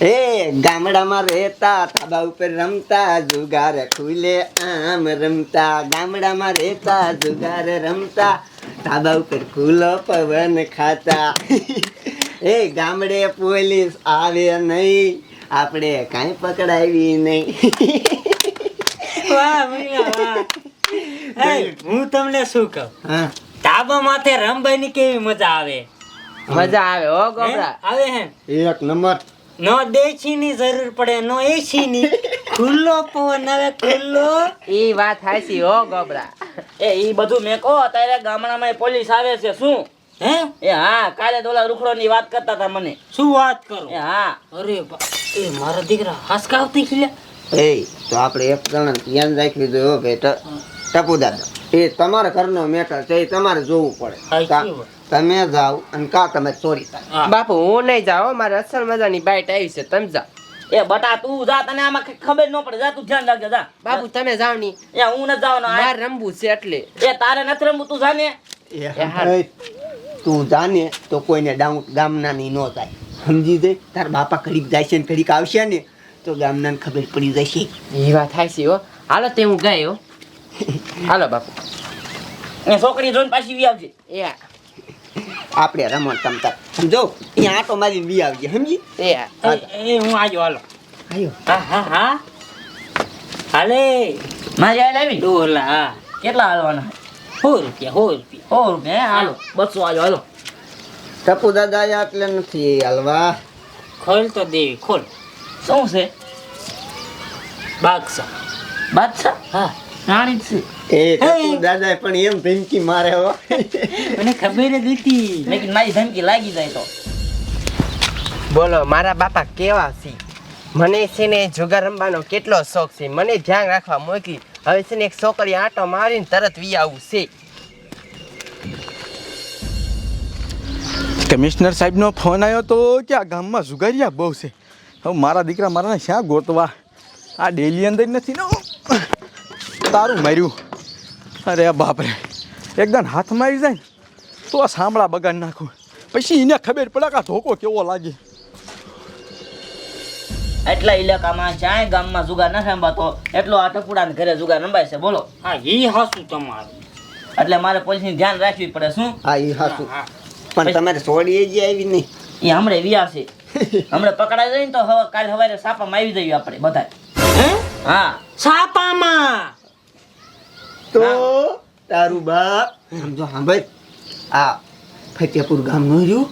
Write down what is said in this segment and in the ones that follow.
એ ગામડામાં રહેતા ધાબા ઉપર રમતા જુગાર ખુલે આમ રમતા. ગામડામાં રહેતા જુગાર રમતા ધાબા ઉપર ખુલ્લો પવન ખાતા. એ ગામડે પોલીસ આવે નહીં આપણે કાંઈ પકડાવી નહીં. વાહ વાહ. હું તમને શું કહું? ધાબા માથે રમવાની કેવી મજા આવે? મજા આવે ઓ? ગોબરા. આવે હે? એક નંબર. નો દેશી ની જરૂર પડે નો એસી ની ખુલ્લો પવન આવે ખુલ્લો. ઈ વાત હાસી હો ગોબરા. એ ઈ બધું મેં કહો અત્યારે ગામડામાં પોલીસ આવે છે શું? હે? એ હા કાલે તો ઓલા રૂખડો ની વાત કરતા હતા મને. શું વાત કરો? એ હા. અરે એ મારા દીકરા હાસકાવતી ખીલ્યા. એ તો આપણે એક જણા ધ્યાન રાખવી જોઈએ હો ટપુ દાદા એ તમારા ઘરનો મેટર છે એ તમારે જોવું પડે. તમે જાઓ અને કા તમે ચોરી થાય. બાપુ હું નહીં જાઓ મારે અસલ મજાની બાઈટ આવી છે. તમે જાઓ. એ બટા તું જા તને આમાં ખબર ન પડે. જા તું ધ્યાન રાખજે જા. બાપુ તમે જાઓ ની. એ હું ન જવાનો ને મારે રમવું છે એટલે. એ તારે નથી રમવું તું જાને. એ હારું. તું જાને તો કોઈને ડાઉટ ગામના ની ન થાય. સમજી જઈ તાર બાપા ઘડીક જાય છે ને ઘડીક આવશે ને તો ગામના ખબર પડી જશે. એ વાત થાય છે હો. હાલો તે હું ગયો હો. હાલો બાપુ. એ છોકરી જોઈને પાછી વી આવજે. એ આ, આપણે રમણ તમતા સમજો અહીંયા આટો મારી બી આવજે સમજી એ હું આજો હાલો. આયો. હા હા હા. હાલે. મારી આ લાવી ડોલા હા. કેટલા હાલવાના? સો રૂપિયા સો રૂપિયા. સો રૂપિયા? હાલો. બસો આજો હાલો. ટપુ દાદા એટલે નથી હાલવા. ખોલ તો દેવી ખોલ. શું છે? બાદશાહ બાદશાહ હા. રાણી છે. એ દાદા પણ એમ ધમકી મારે હો. મને ખબર જ હતી લેકિન મારી ધમકી લાગી જાય તો. બોલો મારા બાપા કેવા છે? મને છે ને જુગાર રમવાનો કેટલો શોખ છે. મને ધ્યાન રાખવા મોકલી. હવે છે ને એક છોકરી આંટો મારીને તરત વી આવું છે. કમિશનર સાહેબનો ફોન આવ્યો તો કે આ ગામમાં જુગારિયા બહુ છે. હવે મારા દીકરા મારાને શ્યાં ગોતવા? આ ડેલી અંદર નથી ને તારું માર્યું. અરે બાપરે એકદમ હાથ મારી જાય ને તો આ સાંભળા બગાડી નાખું. પછી એને ખબર પડે કે ધોકો કેવો લાગે. એટલા ઇલાકામાં જ્યાંય ગામમાં જુગાર ન સંભાતો એટલો આ ટપુડાને ઘરે જુગાર રંભાય છે બોલો. હા એ હાસું તમારું. એટલે મારે પોલીસની ધ્યાન રાખવી પડે શું? હા એ હાસું. હા પણ તમારે સોડી જ આવી નહીં. એ હમણે વ્યા છે. હમણે પકડાઈ જાય ને તો હવે કાલ સવારે સાપામાં આવી જઈએ આપણે બધા હે? હા. છાપામાં તો તારું બાપ સમજો સાંભળ. આ ફતેપુર ગામનું રહ્યું.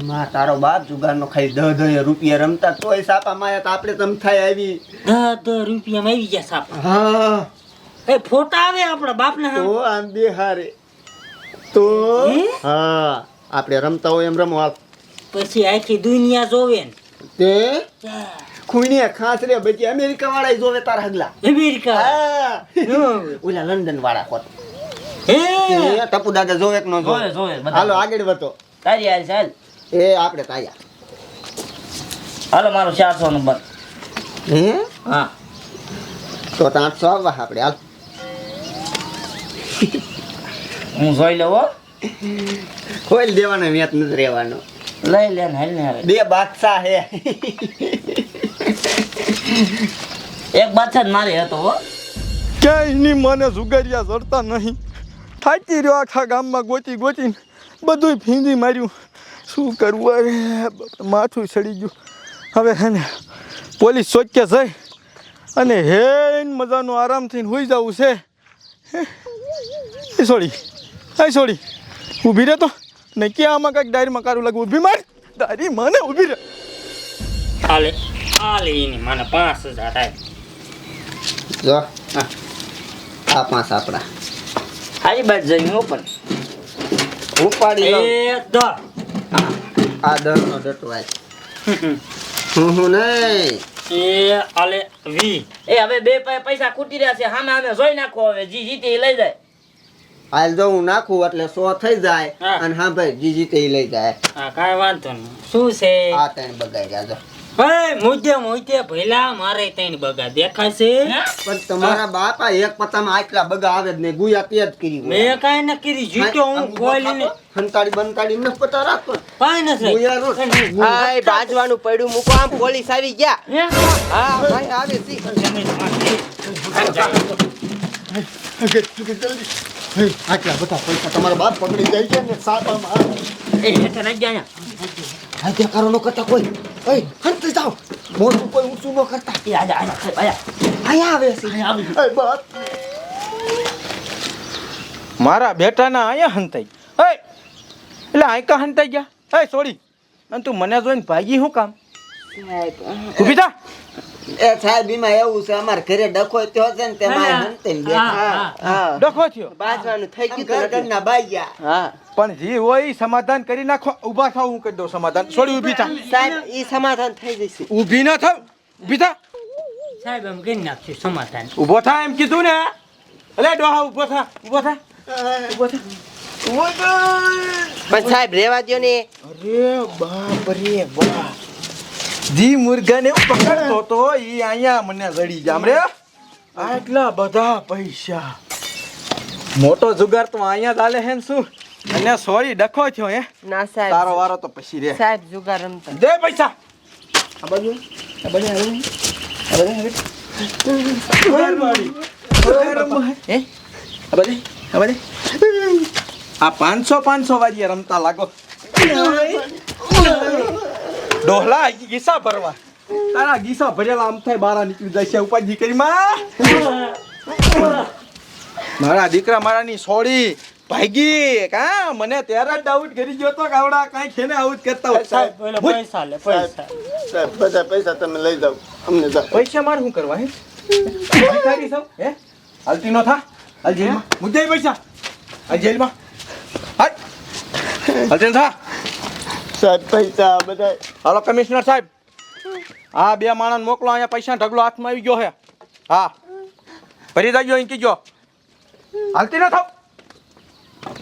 એમાં તારો બાપ જુગાર નો ખાલી દહ દહ રૂપિયા રમતા તોય સાપા માયા તો આપણે તમ થાય આવી. દહ દહ રૂપિયા રૂપિયામાં આવી ગયા સાપા. હા. એ ફોટા આવે આપણા બાપના તો આમ બિહારે. તો હા? આપણે રમતા હોય એમ રમો. આપ પછી આખી દુનિયા જોવે ને. તે? ખૂણીએ ખાસ રે બચી અમેરિકા વાળા જોવે તારા હગલા. અમેરિકા? હા. ઓલા લંડન વાળા કોત. હે? ટપુ દાદા જોવે કે ન જોવે? જોવે હાલો આગળ વધો. તારી હાલ ચાલ. એ આપણે તાયા. હાલો મારો ચારસો નંબર. હે? હા. તો આઠસો આવવા આપણે હાલ. હું જોઈ લેવો કોઈ દેવાનો વ્યાત નથી રહેવાનો. લઈ લે ને હાલ ને હવે બે બાદશાહ હે. એક જ મારે હતો હો. ક્યાંય એની મને જુગારિયા જડતા નહીં. થાકી રહ્યો આખા ગામમાં ગોતી ગોતીને બધું ફીંદી માર્યું. શું કરવું અરે માથું ચડી ગયું. હવે હે ને, પોલીસ ચોક્કે જાય અને હે મજાનો આરામથી હોઈ જવું છે. સોડી હા સોડી ઊભી રહે તો. ને ક્યાં આમાં કાંઈક ડાયરીમાં કારું લાગવું? ઊભી માર. દારી મને ઊભી રહે. હાલે હાલે એની મને પાંચ હજાર આય જો. આ પાંચ આપણા હારી બાજ જઈ હું પણ ઉપાડી એ દસ આ દસ નો ડટવાય હું હું નહીં એ હાલે વી એ હવે બે પૈસા ખૂટી રહ્યા છે સામે હામે જોઈ નાખો હવે જી જીતે લઈ જાય હાલ જો હું નાખું એટલે સો થઈ જાય હા. અને હા ભાઈ જી તે ઈ લઈ જાય હા કાંઈ વાંધો નહીં શું છે આ તને બગાઈ ગયા ભઈલા મારે બગા દેખાશે. પણ તમારા બાપા એક પતામાં આટલા બગા આવે જ નહીં. ગુયા તે જ કરી મેં કાંઈ ન કરી જીત્યો હું ખોલીને હંતાડી બંતાડી ન પતા રાખો. કાંઈ નથી ગુયા રો આય બાજવાનું પડ્યું. મૂકો આમ પોલીસ આવી ગયા. હા? ભાઈ આવે છે. આટલા બધા પૈસા તમારા બાપ પકડી જાય છે ને સાપામાં એ હેઠળ નાખી દે અહીંયા. હાથે કરો નો કરતા કોઈ. ઓય હંત જાઓ મોટું કોઈ ઊંચું ન કરતા એ આજા આજા સાહેબ આયા આયા આવે છે અહીંયા આવી એ બાપ મારા બેટાના અહીંયા હંતાઈ. હે એટલે આયકા હંતાઈ ગયા? હે સોરી અને તું મને જોઈને ભાગી શું કામ? ઊભી થા. એ સાહેબ એમાં એવું છે અમાર ઘરે ડખો થયો છે ને તેમાં હંતે ને બેઠા. ડખો થયો? બાજવાનું થઈ ગયું લગન ના બાઈ હા. પણ જે હોય ઈ સમાધાન કરી નાખો ઊભા થાવ હું કરી દઉં સમાધાન. છોડી ઊભી થા. સાહેબ ઈ સમાધાન થઈ જશે. ઊભી ના થાવ ઊભી થા. સાહેબ એમ કરી નાખશું સમાધાન. ઊભો થા એમ કીધું ને. અલે ડોહા ઊભો થા ઊભો થા. ઊભો થા. પણ સાહેબ રેવા દ્યો ને. અરે બાપ રે બાપ જી મુર્ગાને પકડતો તો ઈ અહીંયા મને જડી જામ રે. આટલા બધા પૈસા. મોટો જુગાર તો અહીંયા ચાલે હે ને શું? અને સોરી ડખો થયો હે. ના સાહેબ. તારો વારો તો પછી રે. સાહેબ જુગાર રમતા. દે પૈસા. આ બાજુ આ બાજુ આ બાજુ આવી હે? આ બાજુ આ બાજુ. આ પાંચસો પાંચસો વાગ્યે રમતા લાગો. ડોહલા ગીસા ભરવા. તારા ગીસા ભરેલા આમ થાય બારા નીકળી જાય છે ઉપાજી કરી માં. મારા દીકરા મારાની સોડી ભાગી. કા મને ત્યારે જ ડાઉટ કરી ગયો તો કાવડા કાંઈ ખેને આવું જ કરતા હોય. સાહેબ પૈસા લે પૈસા. સાહેબ બધા પૈસા તમે લઈ જાઓ. અમને જાઓ. પૈસા મારે શું કરવા હે? ભિખારી સૌ હે? હાલતી નો થા. હાલ જેલમાં. મુદ્દે પૈસા. હાલ જેલમાં. હાલ. હાલતી થા. સાહેબ, પૈસા બધા હાલો, કમિશનર સાહેબ. હા બે માણસ મોકલો, અહીંયા પૈસા ઢગલો હાથમાં આવી ગયો હે હા. ફરી જાજો, અહીં કીજો. હાલતી ન થાવ.